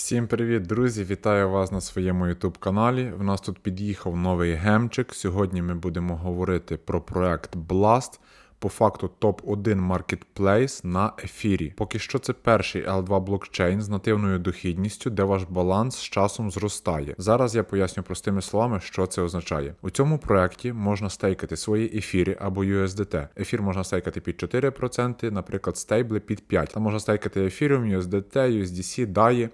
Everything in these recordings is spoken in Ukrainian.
Всім привіт, друзі! Вітаю вас на своєму YouTube каналі. В нас тут під'їхав новий гемчик. Сьогодні ми будемо говорити про проект Blast. По факту топ-1 маркетплейс на ефірі. Поки що це перший L2 блокчейн з нативною дохідністю, де ваш баланс з часом зростає. Зараз я поясню простими словами, що це означає. У цьому проекті можна стейкати свої ефіри або USDT. Ефір можна стейкати під 4%, наприклад, стейбли під 5%. Там можна стейкати Ethereum, USDT, USDC, DAI.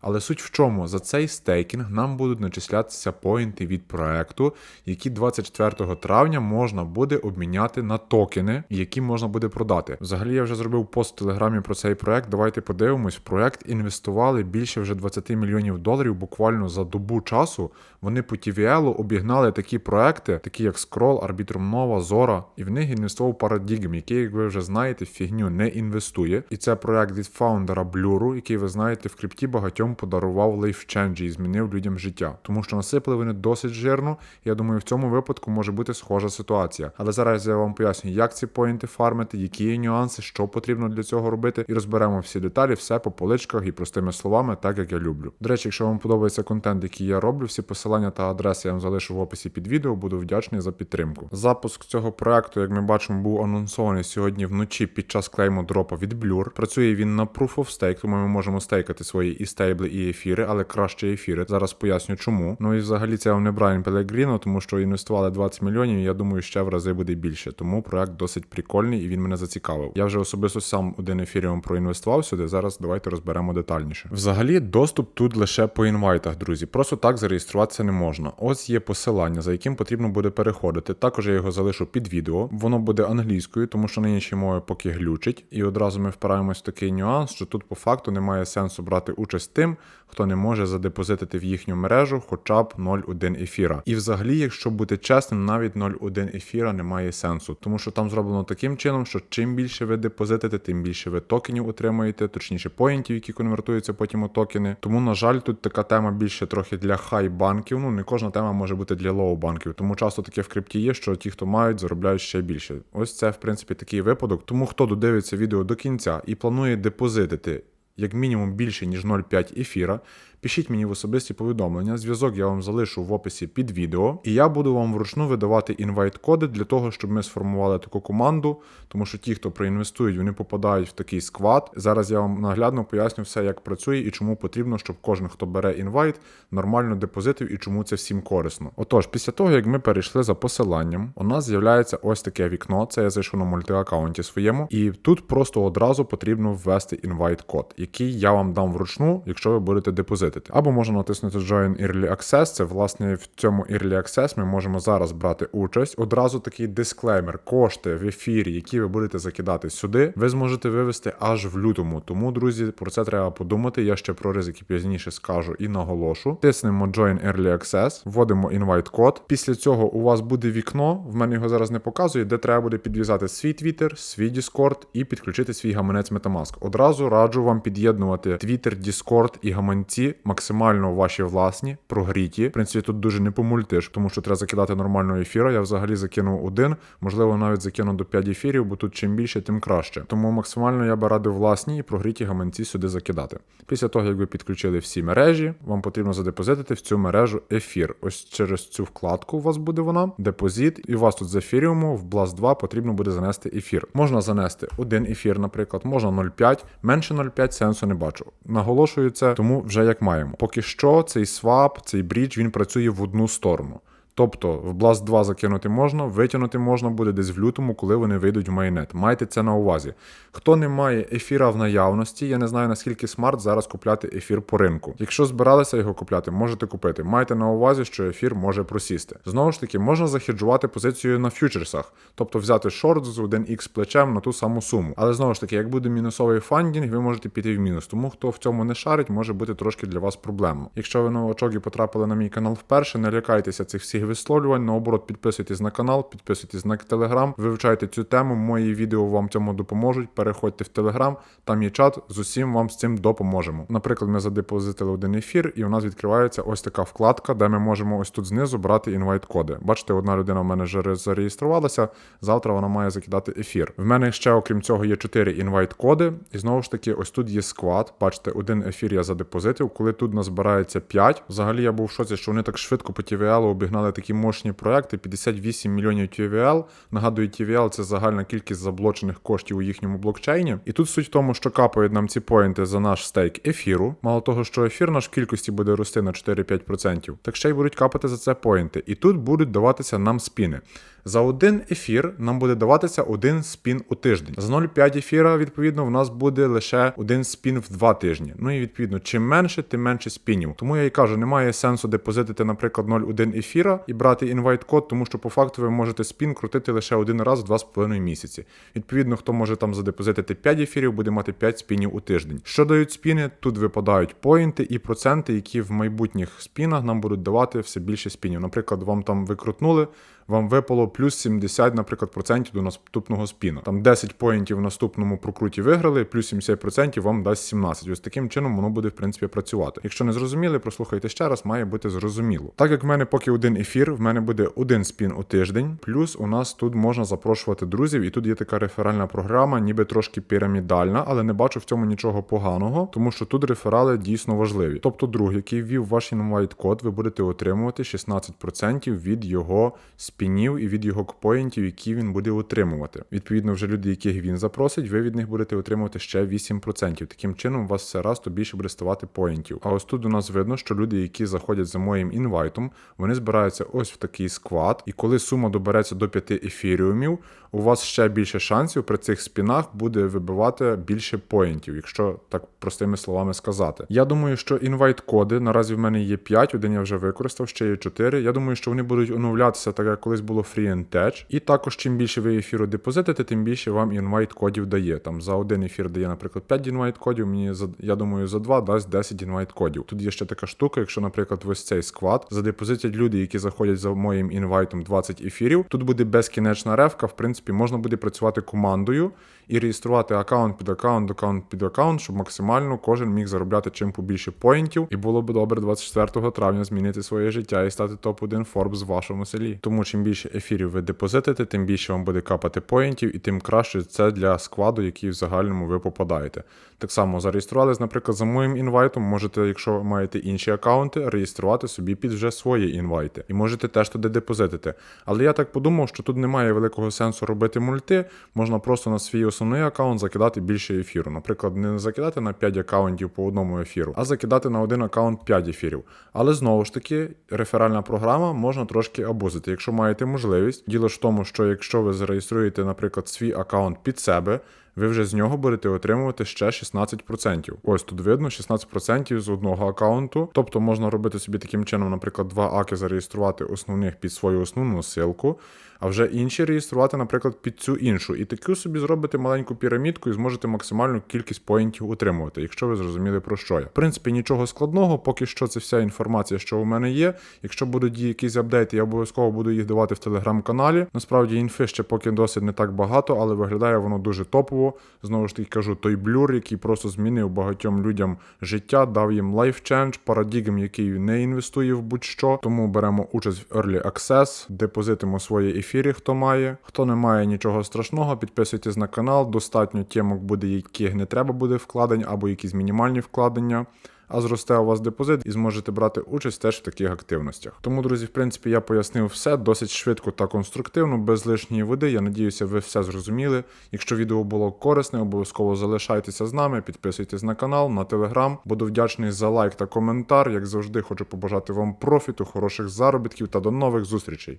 Але суть в чому за цей стейкінг нам будуть начислятися поінти від проекту, які 24 травня можна буде обміняти на токени, які можна буде продати. Взагалі я вже зробив пост в телеграмі про цей проект. Давайте подивимось. Проект інвестували більше вже 20 мільйонів доларів. Буквально за добу часу. Вони по TVL обігнали такі проекти, такі як Scroll, Arbitrum Nova, Zora, і в них інвестував Paradigm, який, як ви вже знаєте, фігню не інвестує. І це проект від фаундера Blur, який ви знаєте в крипті багатьом подарував лейфченджі і змінив людям життя, тому що насипали вони досить жирно. Я думаю, в цьому випадку може бути схожа ситуація. Але зараз я вам поясню, як ці поінти фармити, які є нюанси, що потрібно для цього робити, і розберемо всі деталі, все по поличках і простими словами, так як я люблю. До речі, якщо вам подобається контент, який я роблю, всі посилання та адреси я вам залишу в описі під відео, буду вдячний за підтримку. Запуск цього проекту, як ми бачимо, був анонсований сьогодні вночі під час клейму дропа від Blur. Працює він на Proof of Stake, тому ми можемо стейкати свої і стейбли, і ефіри, але краще ефіри. Зараз поясню чому. Ну і взагалі це не Брайан Пелегріно, тому що інвестували 20 мільйонів. і Я думаю, ще в рази буде більше. Тому проект досить прикольний і він мене зацікавив. Я вже особисто сам один ефіріум проінвестував сюди. Зараз давайте розберемо детальніше. Взагалі, доступ тут лише по інвайтах, друзі. Просто так зареєструватися не можна. Ось є посилання, за яким потрібно буде переходити. Також я його залишу під відео. Воно буде англійською, тому що на мові поки глючить. І одразу ми впираємось в такий нюанс, що тут по факту немає сенсу брати участь тим, хто не може задепозитити в їхню мережу хоча б 0,1 ефіра. І взагалі, якщо бути чесним, навіть 0,1 ефіра не має сенсу, тому що там зроблено таким чином, що чим більше ви депозитите, тим більше ви токенів отримуєте, точніше поінтів, які конвертуються потім у токени. Тому, на жаль, тут така тема більше трохи для хай банків. Ну не кожна тема може бути для лоу банків. Тому часто таке в крипті є, що ті, хто мають, заробляють ще більше. Ось це, в принципі, такий випадок. Тому хто додивиться відео до кінця і планує депозитити як мінімум більше, ніж 0,5 ефіра, пишіть мені в особисті повідомлення. Зв'язок я вам залишу в описі під відео, і я буду вам вручну видавати інвайт-коди для того, щоб ми сформували таку команду, тому що ті, хто проінвестують, вони попадають в такий сквад. Зараз я вам наглядно поясню все, як працює і чому потрібно, щоб кожен, хто бере інвайт, нормально депозитив і чому це всім корисно. Отож, після того, як ми перейшли за посиланням, у нас з'являється ось таке вікно. Це я зайшов на мультиаккаунті своєму, і тут просто одразу потрібно ввести інвайт-код, який я вам дам вручну, якщо ви будете депозитити. Або можна натиснути Join Early Access. Це власне в цьому Early Access ми можемо зараз брати участь. Одразу такий дисклеймер, кошти в ефірі, які ви будете закидати сюди, ви зможете вивести аж в лютому. Тому, друзі, про це треба подумати. Я ще про ризики пізніше скажу і наголошу. Тиснемо Join Early Access, вводимо invite код. Після цього у вас буде вікно. В мене його зараз не показує, де треба буде підв'язати свій Twitter, свій Discord і підключити свій гаманець Metamask. Одразу раджу вам під'єднувати Twitter, Discord і гаманці максимально ваші власні, прогріті. В принципі, тут дуже не помультиш, тому що треба закидати нормального ефіра. Я взагалі закинув один, можливо, навіть закину до 5 ефірів, бо тут чим більше, тим краще. Тому максимально я би радив власні і прогріті гаманці сюди закидати. Після того, як ви підключили всі мережі, вам потрібно задепозитити в цю мережу ефір. Ось через цю вкладку у вас буде вона, депозит, і у вас тут з ефіріуму в Blast 2 потрібно буде занести ефір. Можна занести один ефір, наприклад, можна 0,5, менше 0,5 сенсу не бачу. Наголошую це, тому вже як маємо. Поки що цей свап, цей брідж, він працює в одну сторону. Тобто в Blast 2 закинути можна, витягнути можна буде десь в лютому, коли вони вийдуть в майнет. Майте це на увазі. Хто не має ефіра в наявності, я не знаю наскільки смарт зараз купляти ефір по ринку. Якщо збиралися його купляти, можете купити. Майте на увазі, що ефір може просісти. Знову ж таки, можна захеджувати позицію на фьючерсах, тобто взяти шорт з 1х плечем на ту саму суму. Але знову ж таки, як буде мінусовий фандінг, ви можете піти в мінус. Тому хто в цьому не шарить, може бути трошки для вас проблемно. Якщо ви новачок і потрапили на мій канал вперше, не лякайтеся цих всіх висловлювань. Наоборот, підписуйтесь на канал, підписуйтесь на телеграм, вивчайте цю тему. Мої відео вам цьому допоможуть. Переходьте в телеграм, там є чат, з усім вам з цим допоможемо. Наприклад, ми задепозитили один ефір, і у нас відкривається ось така вкладка, де ми можемо ось тут знизу брати інвайт-коди. Бачите, одна людина в мене вже зареєструвалася. Завтра вона має закидати ефір. В мене ще, окрім цього, є 4 інвайт-коди. І знову ж таки, ось тут є склад. Бачите, один ефір я задепозитив. Коли тут назбирається 5, взагалі я був в шоці, що вони так швидко по TVL обігнали такі мощні проекти. 58 мільйонів TVL. Нагадую, TVL це загальна кількість заблочених коштів у їхньому блокчейні. І тут суть в тому, що капають нам ці поінти за наш стейк ефіру. Мало того, що ефір наш в кількості буде рости на 4-5%, так ще й будуть капати за це поінти. І тут будуть даватися нам спіни. За один ефір нам буде даватися один спін у тиждень. За 0,5 ефіра, відповідно, в нас буде лише один спін в два тижні. Ну і відповідно, чим менше, тим менше спінів. Тому я і кажу, немає сенсу депозитити, наприклад, 0,1 ефіра і брати інвайт-код, тому що по факту ви можете спін крутити лише один раз в 2,5 місяці. Відповідно, хто може там задепозитити 5 ефірів, буде мати 5 спінів у тиждень. Що дають спіни? Тут випадають поінти і проценти, які в майбутніх спінах нам будуть давати все більше спінів. Наприклад, вам там викрутнули. Вам випало плюс 70, наприклад, процентів до наступного спіна. Там 10 поінтів в наступному прокруті виграли, плюс 70% вам дасть 17. Ось таким чином воно буде в принципі працювати. Якщо не зрозуміли, прослухайте ще раз, має бути зрозуміло. Так як в мене поки один ефір, в мене буде один спін у тиждень. Плюс у нас тут можна запрошувати друзів, і тут є така реферальна програма, ніби трошки пірамідальна, але не бачу в цьому нічого поганого, тому що тут реферали дійсно важливі. Тобто, друг, який ввів ваш інвайт-код, ви будете отримувати 16% від його спінів і від його поінтів, які він буде отримувати. Відповідно, вже люди, яких він запросить, ви від них будете отримувати ще 8%. Таким чином, у вас все раз то більше буде ставати поінтів. А ось тут у нас видно, що люди, які заходять за моїм інвайтом, вони збираються ось в такий склад, і коли сума добереться до 5 ефіріумів, у вас ще більше шансів при цих спінах буде вибивати більше поінтів, якщо так простими словами сказати. Я думаю, що інвайт-коди наразі в мене є 5, один я вже використав, ще є 4. Я думаю, що вони будуть оновлятися, так як колись було Free Touch. І також, чим більше ви ефіру депозитите, тим більше вам інвайт-кодів дає. Там за один ефір дає, наприклад, 5 інвайт-кодів, мені за я думаю, за 2 дасть 10 інвайт-кодів. Тут є ще така штука, якщо, наприклад, ось цей склад задепозитять люди, які заходять за моїм інвайтом 20 ефірів. Тут буде безкінечна ревка. В принципі, можна буде працювати командою і реєструвати аккаунт під аккаунт, аккаунт під аккаунт, щоб максимально кожен міг заробляти чим побільше поінтів. І було б добре 24 травня змінити своє життя і стати топ-1 Forbes в вашому селі. Тому чим більше ефірів ви депозитите, тим більше вам буде капати поінтів, і тим краще це для складу, який в загальному ви попадаєте. Так само зареєструвались, наприклад, за моїм інвайтом. Можете, якщо маєте інші аккаунти, реєструвати собі під вже свої інвайти. І можете теж туди депозитити. Але я так подумав, що тут немає великого сенсу робити мульти. Можна просто на свій основний аккаунт закидати більше ефіру. Наприклад, не закидати на 5 аккаунтів по одному ефіру, а закидати на один аккаунт 5 ефірів. Але знову ж таки, реферальна програма можна трошки абузити, якщо маєте можливість. Діло ж в тому, що якщо ви зареєструєте, наприклад, свій аккаунт під себе. Ви вже з нього будете отримувати ще 16%. Ось тут видно 16% з одного аккаунту. Тобто можна робити собі таким чином, наприклад, два аки зареєструвати основних під свою основну ссылку, а вже інші реєструвати, наприклад, під цю іншу. І таку собі зробите маленьку пірамідку і зможете максимальну кількість поінтів отримувати, якщо ви зрозуміли про що я. В принципі, нічого складного, поки що це вся інформація, що у мене є. Якщо будуть якісь апдейти, я обов'язково буду їх давати в телеграм-каналі. Насправді інфи ще поки досить не так багато, але виглядає воно дуже топово. Знову ж таки кажу, той блюр, який просто змінив багатьом людям життя, дав їм лайфчендж, парадігм, який не інвестує в будь-що. Тому беремо участь в Early Access, депозитимо свої ефіри, хто має. Хто не має нічого страшного, підписуйтесь на канал. Достатньо темок буде, яких не треба буде вкладень, або якісь мінімальні вкладення. А зросте у вас депозит і зможете брати участь теж в таких активностях. Тому, друзі, в принципі, я пояснив все досить швидко та конструктивно, без лишньої води. Я надіюся, ви все зрозуміли. Якщо відео було корисне, обов'язково залишайтеся з нами, підписуйтесь на канал, на телеграм. Буду вдячний за лайк та коментар. Як завжди, хочу побажати вам профіту, хороших заробітків та до нових зустрічей.